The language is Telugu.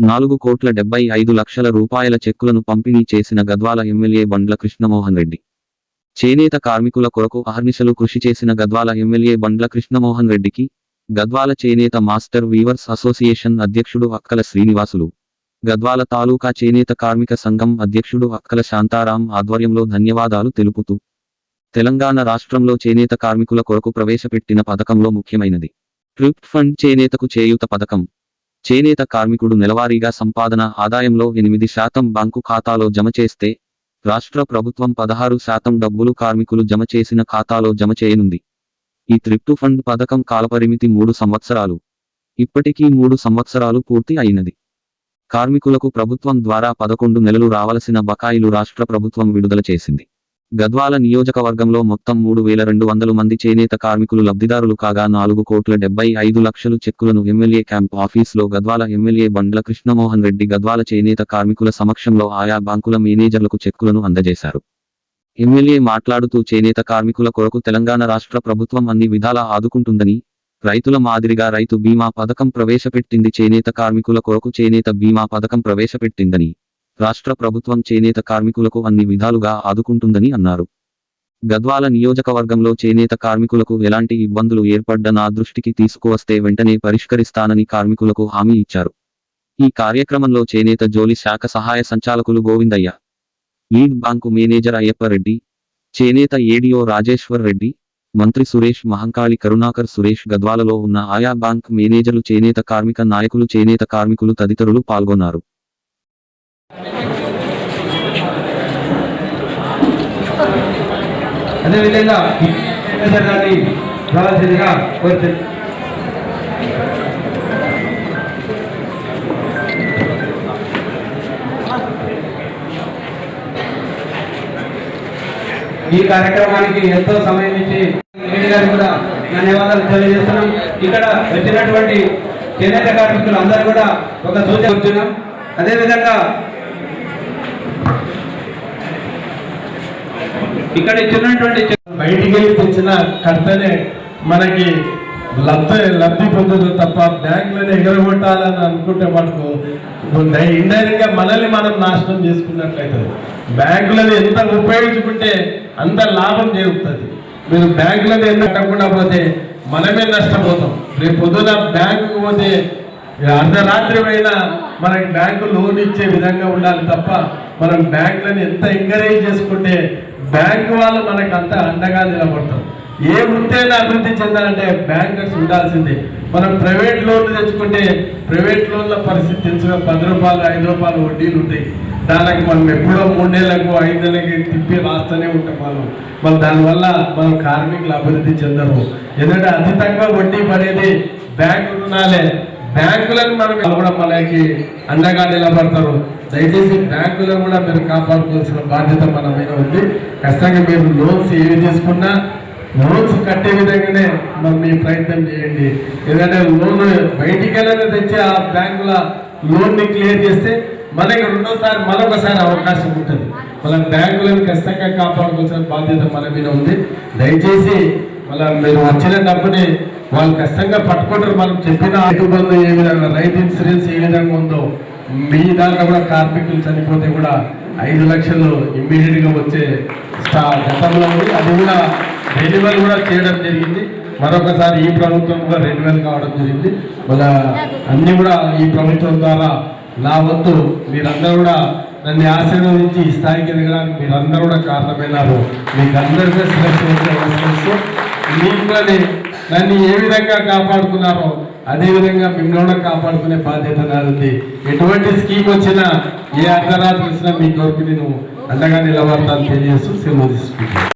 నాలుగు కోట్ల డెబ్బై ఐదు లక్షల రూపాయల చెక్కులను పంపిణీ చేసిన గద్వాల ఎమ్మెల్యే బండ్ల కృష్ణమోహన్ రెడ్డి. చేనేత కార్మికుల కొరకు అహర్నిశలు కృషి చేసిన గద్వాల ఎమ్మెల్యే బండ్ల కృష్ణమోహన్ రెడ్డికి గద్వాల చేనేత మాస్టర్ వీవర్స్ అసోసియేషన్ అధ్యక్షుడు అక్కల శ్రీనివాసులు గద్వాల తాలూకా చేనేత కార్మిక సంఘం అధ్యక్షుడు అక్కల శాంతారాం ఆధ్వర్యంలో ధన్యవాదాలు తెలుపుతూ తెలంగాణ రాష్ట్రంలో చేనేత కార్మికుల కొరకు ప్రవేశపెట్టిన పథకంలో ముఖ్యమైనది. ట్రిప్ ఫండ్ చేనేతకు చేయూత పథకం చేనేత కార్మికుడు నెలవారీగా సంపాదన ఆదాయంలో ఎనిమిది శాతం బ్యాంకు ఖాతాలో జమ చేస్తే రాష్ట్ర ప్రభుత్వం పదహారు శాతం డబ్బులు కార్మికులు జమ చేసిన ఖాతాలో జమ చేయనుంది. ఈ త్రిప్టు ఫండ్ పథకం కాలపరిమితి మూడు సంవత్సరాలు. ఇప్పటికీ మూడు సంవత్సరాలు పూర్తి అయినది. కార్మికులకు ప్రభుత్వం ద్వారా పదకొండు నెలలు రావలసిన బకాయిలు రాష్ట్ర ప్రభుత్వం విడుదల చేసింది. గద్వాల నియోజకవర్గంలో మొత్తం మూడు వేల రెండు వందల మంది చేనేత కార్మికులు లబ్ధిదారులు కాగా నాలుగు కోట్ల డెబ్బై ఐదు లక్షలు చెక్కులను ఎమ్మెల్యే క్యాంప్ ఆఫీస్లో గద్వాల ఎమ్మెల్యే బండ్ల కృష్ణమోహన్ రెడ్డి గద్వాల చేనేత కార్మికుల సమక్షంలో ఆయా బ్యాంకుల మేనేజర్లకు చెక్కులను అందజేశారు. ఎమ్మెల్యే మాట్లాడుతూ చేనేత కార్మికుల కొరకు తెలంగాణ రాష్ట్ర ప్రభుత్వం అన్ని విధాలా ఆదుకుంటుందని రైతుల మాదిరిగా రైతు బీమా పథకం ప్రవేశపెట్టింది చేనేత కార్మికుల కొరకు చేనేత బీమా పథకం ప్రవేశపెట్టిందని రాష్ట్ర ప్రభుత్వం చేనేత కార్మికులకు అన్ని విధాలుగా ఆదుకుంటుందని అన్నారు. గద్వాల నియోజకవర్గంలో చేనేత కార్మికులకు ఎలాంటి ఇబ్బందులు ఏర్పడ్డ నా దృష్టికి తీసుకువస్తే వెంటనే పరిష్కరిస్తానని కార్మికులకు హామీ ఇచ్చారు. ఈ కార్యక్రమంలో చేనేత జోలి శాఖ సహాయ సంచాలకులు Govindaiah lead bank manager Ayyappa Reddy చేనేత ఏడిఓ రాజేశ్వర్ రెడ్డి మంత్రి సురేష్ మహంకాళి కరుణాకర్ సురేష్ గద్వాలలో ఉన్న ఆయా బ్యాంక్ మేనేజర్లు చేనేత కార్మిక నాయకులు చేనేత కార్మికులు తదితరులు పాల్గొన్నారు. అదేవిధంగా మేనేజర్ గారిని రావాల్సిందిగా కోరుతుంది ఈ కార్యక్రమానికి ఎంతో సమయం ఇచ్చి గారు కూడా ధన్యవాదాలు తెలియజేస్తున్నాం. ఇక్కడ వచ్చినటువంటి చేనేత కార్మికులు అందరూ కూడా ఒక సూచన ఇస్తున్నాం అదేవిధంగా ఇక్కడ ఇచ్చినటువంటి బయటికి వెళ్ళి తెచ్చిన కర్తనే మనకి లబ్ధి లబ్ధి పొందదు తప్ప బ్యాంకులను ఎగరగొట్టాలని అనుకుంటే మనకు ఇండైరెక్ట్గా మనల్ని మనం నాశనం చేసుకున్నట్లయితే బ్యాంకులను ఎంత ఉపయోగించుకుంటే అంత లాభం చేరుతుంది. మీరు బ్యాంకులను ఎంత కట్టకుండా పోతే మనమే నష్టపోతాం. రేపు పొద్దున బ్యాంకుకు పోతే అర్ధరాత్రి అయినా మనకి బ్యాంకు లోన్ ఇచ్చే విధంగా ఉండాలి తప్ప మనం బ్యాంకులను ఎంత ఎంకరేజ్ చేసుకుంటే బ్యాంకు వాళ్ళు మనకు అంత అండగా నిలబడతారు. ఏ వృత్తి అభివృద్ధి చెందాలంటే బ్యాంకర్స్ ఉండాల్సిందే. మనం ప్రైవేట్ లోన్లు తెచ్చుకుంటే ప్రైవేట్ లోన్ల పరిస్థితి తెలుసుగా. పది రూపాయలు ఐదు రూపాయలు వడ్డీలు ఉంటాయి. దానికి మనం ఎప్పుడో మూడేళ్ళకు ఐదేళ్ళకి తిప్పి రాస్తూనే ఉంటాం మనం. మనం దానివల్ల మనం కార్మికులు అభివృద్ధి చెందరు. ఎందుకంటే అతి తక్కువ వడ్డీ పడేది బ్యాంకు రుణాలే. బ్యాంకులను మనం కూడా మనకి అండగా నిలబడతారు. దయచేసి బ్యాంకులను కూడా మీరు కాపాడుకోవాల్సిన బాధ్యత మన మీద ఉంది. ఖచ్చితంగా మీరు లోన్స్ ఏవి తీసుకున్నా లోన్స్ కట్టే విధంగానే మరి మీ ప్రయత్నం చేయండి. ఎందుకంటే లోన్ బయటికి వెళ్ళని తెచ్చి ఆ బ్యాంకుల లోన్ని క్లియర్ చేస్తే మనకి రెండోసారి మరొకసారి అవకాశం ఉంటుంది. మన బ్యాంకులను ఖచ్చితంగా కాపాడుకోవాల్సిన బాధ్యత మన మీద ఉంది. దయచేసి మళ్ళీ మీరు వచ్చిన డబ్బుని వాళ్ళు కష్టంగా పట్టుకుంటారు. మనం చెప్పిన రైతు ఏ విధంగా రైతు ఇన్సూరెన్స్ ఏ విధంగా ఉందో మీ దాంట్లో కూడా కార్మికులు చనిపోతే కూడా ఐదు లక్షలు ఇమ్మీడియట్గా వచ్చే స్టా గతంలో ఉంది. అది కూడా రెన్యువల్ కూడా చేయడం జరిగింది. మరొకసారి ఈ ప్రభుత్వం కూడా రెన్యువల్ కావడం జరిగింది. మళ్ళా అన్ని కూడా ఈ ప్రభుత్వం ద్వారా నా వంతు మీరందరూ కూడా నన్ను ఆశీర్వదించి ఈ స్థాయికి ఎదగడానికి మీరందరూ కూడా కారణమైనారు. మీకు అందరికీ మిమ్మల్ని నన్ను ఏ విధంగా కాపాడుకున్నారో అదే విధంగా మిమ్మల్ని కూడా కాపాడుకునే బాధ్యత నాది. ఎటువంటి స్కీమ్ వచ్చినా ఏ అర్ధరాత్రి వచ్చినా మీ కొరకు నేను అండగా నిలబడతాను తెలియజేస్తూ సెలవు తీసుకుంటాను